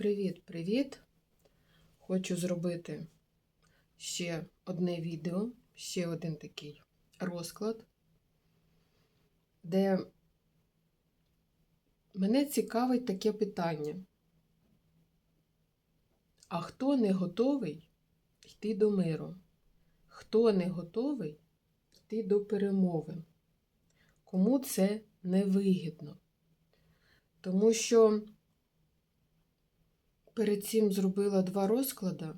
Привіт-привіт! Хочу зробити ще одне відео, ще один такий розклад, де мене цікавить таке питання. А хто не готовий йти до миру? Хто не готовий йти до перемови? Кому це невигідно? Тому що перед цим зробила два розклади,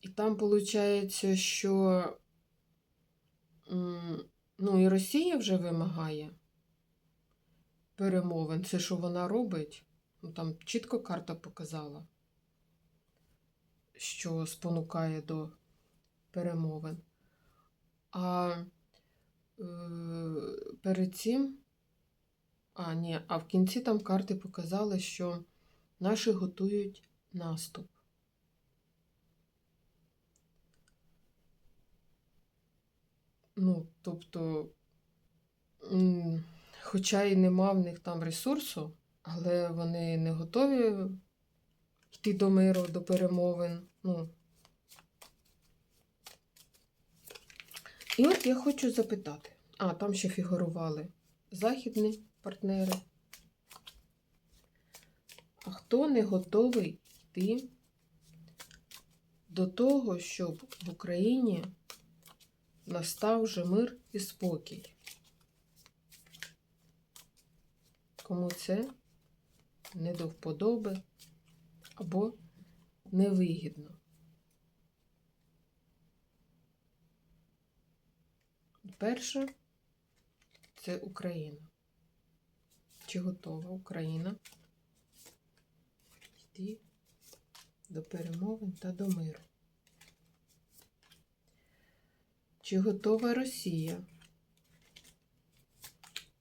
і там виходить, що ну, і Росія вже вимагає перемовин. Це що вона робить? Ну, там чітко карта показала, що спонукає до перемовин. А е, перед цим, а, ні, а в кінці там карти показали, що Наші готують наступ. Ну, тобто, хоча і нема в них там ресурсу, але вони не готові йти до миру, до перемовин. Ну. І от я хочу запитати. А, там ще фігурували західні партнери. А хто не готовий йти до того, щоб в Україні настав вже мир і спокій? Кому це не до вподоби або невигідно? Перше це Україна. Чи готова Україна? Йти до перемовин та до миру. Чи готова Росія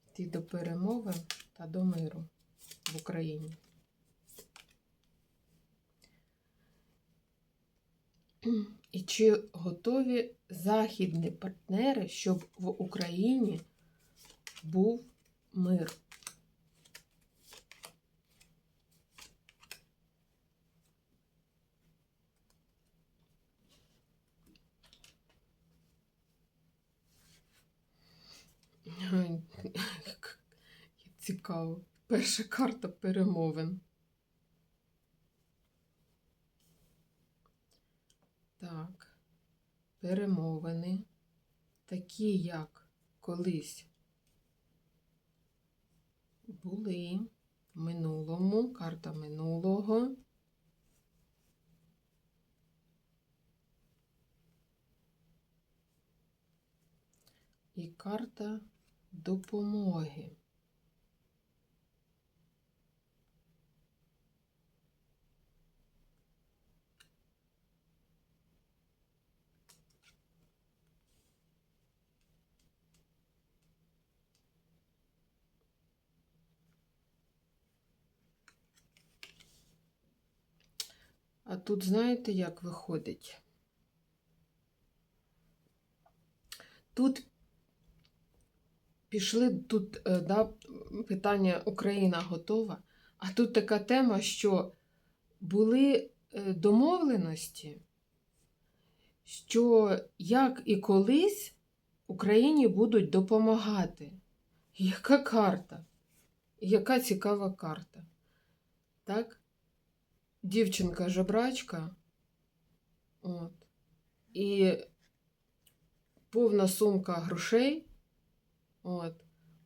йти до перемовин та до миру в Україні? І чи готові західні партнери, щоб в Україні був мир? Цікаво. Перша карта перемовин. Так, перемовини, такі, як колись були в минулому, карта минулого. І карта допомоги. А тут знаєте, як виходить? Тут пішли тут е, да, питання Україна готова. А тут така тема, що були е, домовленості, що як і колись Україні будуть допомагати. Яка карта? Яка цікава карта? Так? Дівчинка жебрачка. От. І повна сумка грошей. От.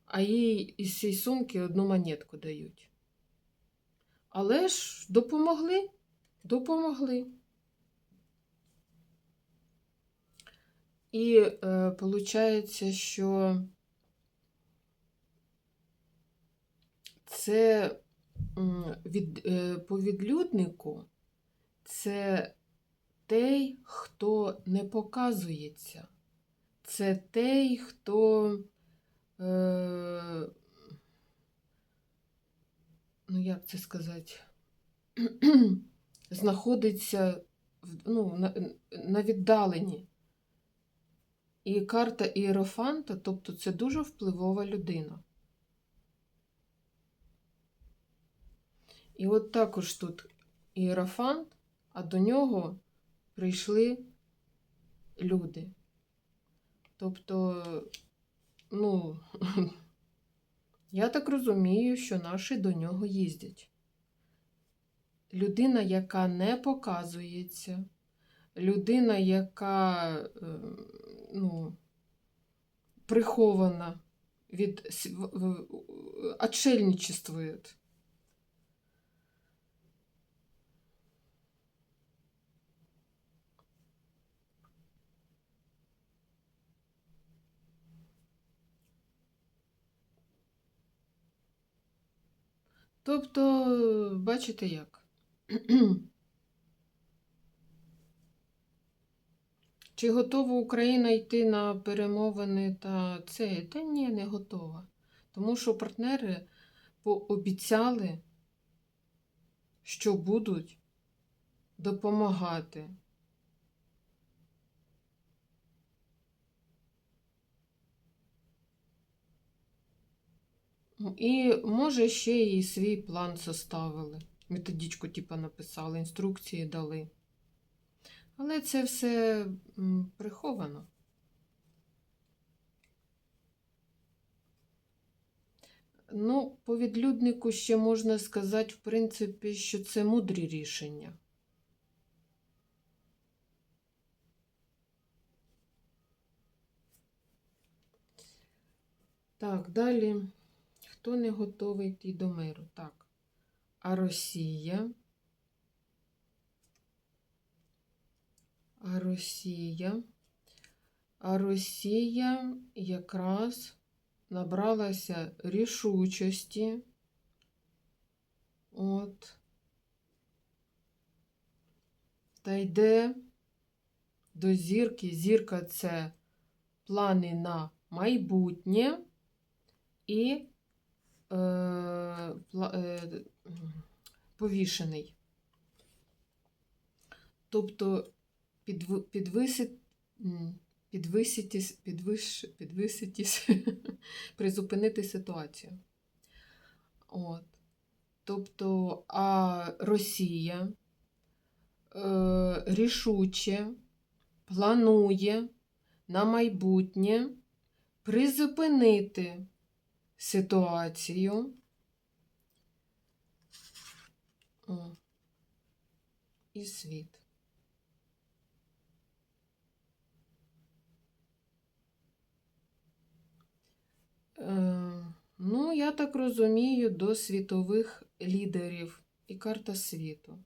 А їй із цієї сумки одну монетку дають. Але ж допомогли, допомогли. І е, що це від, е, по відлюднику це той, хто не показується. Це той, хто Е, ну, як це сказати, знаходиться ну, на, на віддаленні. І карта Іерофанта, тобто це дуже впливова людина. І от також тут іерофант, а до нього прийшли люди. Тобто, ну, я так розумію, що наші до нього їздять. Людина, яка не показується, людина, яка е, ну, прихована від с- Тобто, бачите як? Чи готова Україна йти на перемовини та це? Та ні, не готова. Тому що партнери пообіцяли, що будуть допомагати. І, може, ще і свій план составили. Методичку, типа, написали, інструкції дали. Але це все приховано. Ну, по відлюднику ще можна сказати, в принципі, що це мудрі рішення. Так, далі. Хто не готовий йти до миру? Так. А Росія? А Росія? А Росія якраз набралася рішучості. От. Та йде до зірки. Зірка це плани на майбутнє і повішений. Тобто підвисить, підвиситись, підвиш, підвиситись, призупинити ситуацію. От. Тобто, а Росія е, рішуче планує на майбутнє призупинити ситуацію. О. І світ. Е, ну, я так розумію, до світових лідерів і карта світу.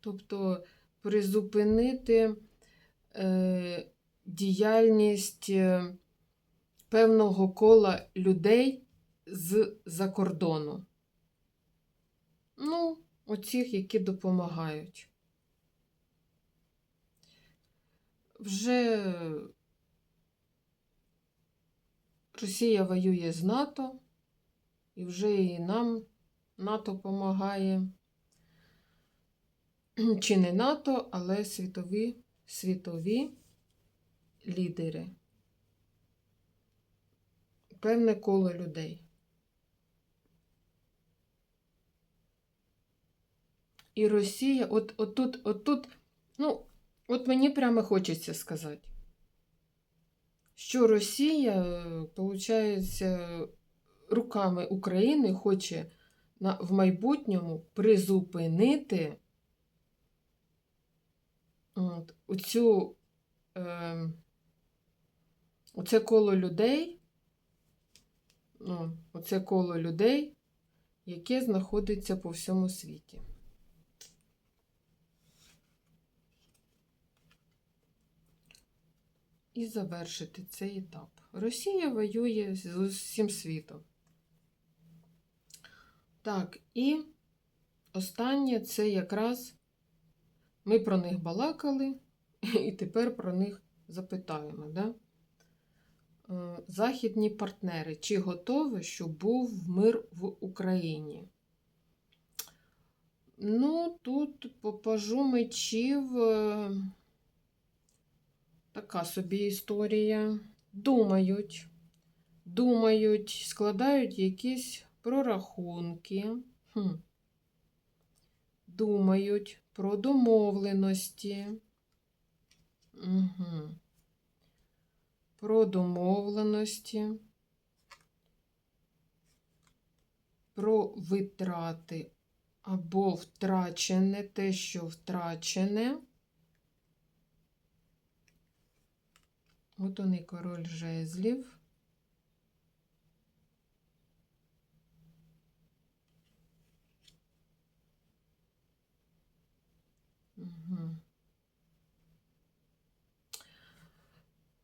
Тобто призупинити е, діяльність е, певного кола людей з-за кордону. Ну, оцих, які допомагають. Вже Росія воює з НАТО, і вже і нам НАТО допомагає. Чи не НАТО, але світові, світові лідери. Певне коло людей. І Росія, от, от тут, от тут, ну, от мені прямо хочеться сказати, що Росія, виходить, руками України хоче на, в майбутньому призупинити от, оцю, е, оце коло людей, ну, оце коло людей, яке знаходиться по всьому світі. І завершити цей етап. Росія воює з усім світом. Так, і останнє це якраз ми про них балакали, і тепер про них запитаємо. Да? Е, Західні партнери, чи готові, щоб був мир в Україні? Ну, тут по пажу мечів е, така собі історія. Думають, думають, складають якісь прорахунки. Хм. думають про домовленості. Угу. Про домовленості. Про витрати або втрачене, те, що втрачене. От вони король жезлів.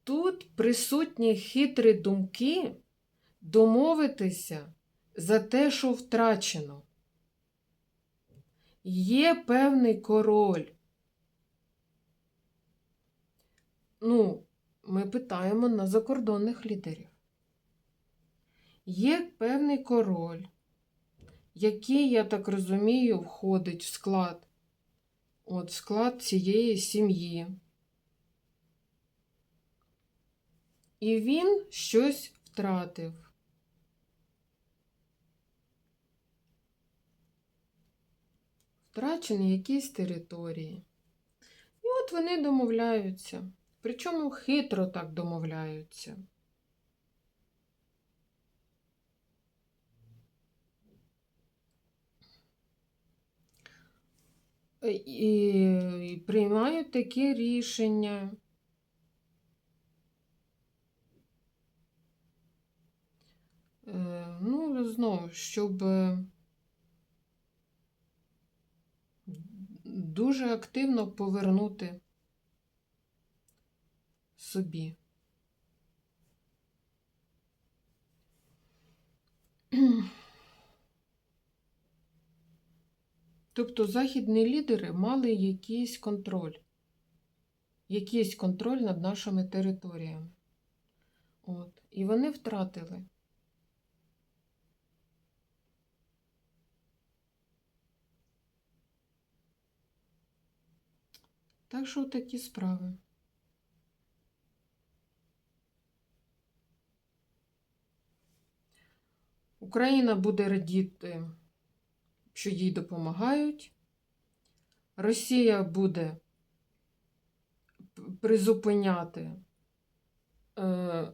Тут присутні хитрі думки домовитися за те, що втрачено. Є певний король. Ну, ми питаємо на закордонних лідерів. Є певний король, який, я так розумію, входить в склад, от, в склад цієї сім'ї. І він щось втратив. Втрачені якісь території. І от вони домовляються. Причому хитро так домовляються. Е, І, приймають такі рішення. Е, Ну, знову, щоб е, дуже активно повернути собі. Тобто західні лідери мали якийсь контроль, якийсь контроль над нашими територіями. От. І вони втратили. Так що такі справи. Україна буде радіти, що їй допомагають. Росія буде призупиняти е,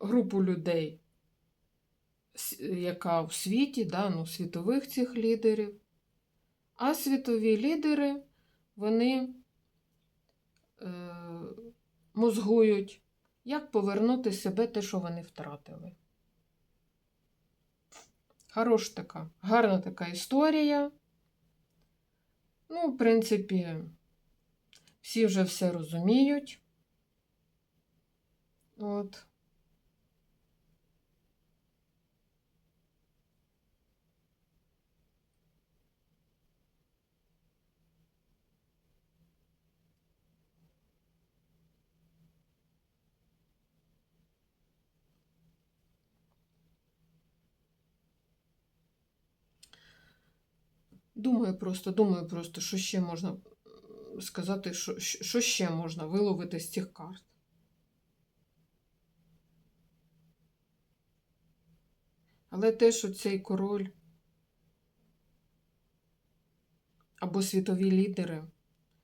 групу людей, яка в світі, да, ну, світових цих лідерів. А світові лідери, вони е, мозгують, як повернути себе те, що вони втратили. Хорош така, гарна така історія. Ну, в принципі, всі вже все розуміють. От. Думаю просто, думаю просто, що ще можна сказати, що, що ще можна виловити з цих карт. Але те, що цей король або світові лідери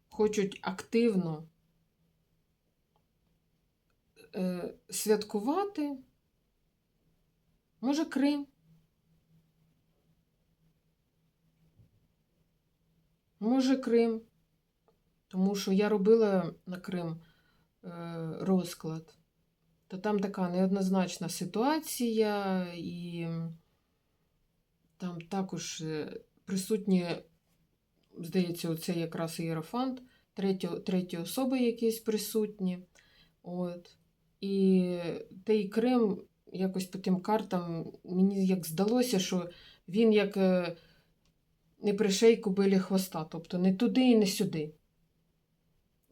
хочуть активно е, святкувати, може Крим. Може, Крим, тому що я робила на Крим е, розклад, то там така неоднозначна ситуація, і там також е, присутні, здається, оце якраз ієрофант, треті, треті особи якісь присутні. От. І той Крим якось по тим картам мені як здалося, що він як. Не пришейку білі хвоста, тобто не туди і не сюди.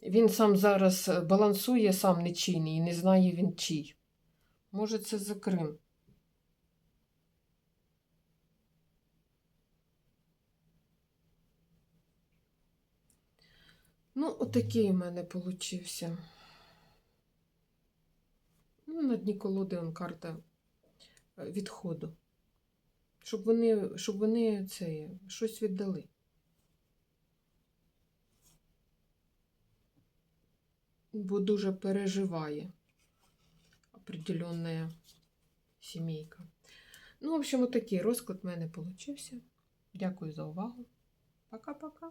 Він сам зараз е, балансує, сам нечийний, і не знає він чий. Може, це за Крим. Ну, отакий у мене получився. Ну, на дні колоди он карта е, відходу щоб вони щоб вони це, щось віддали. Бо дуже переживає определенна сімейка. Ну, в общем, отакий розклад в мене вийшов. Дякую за увагу. Пока-пока.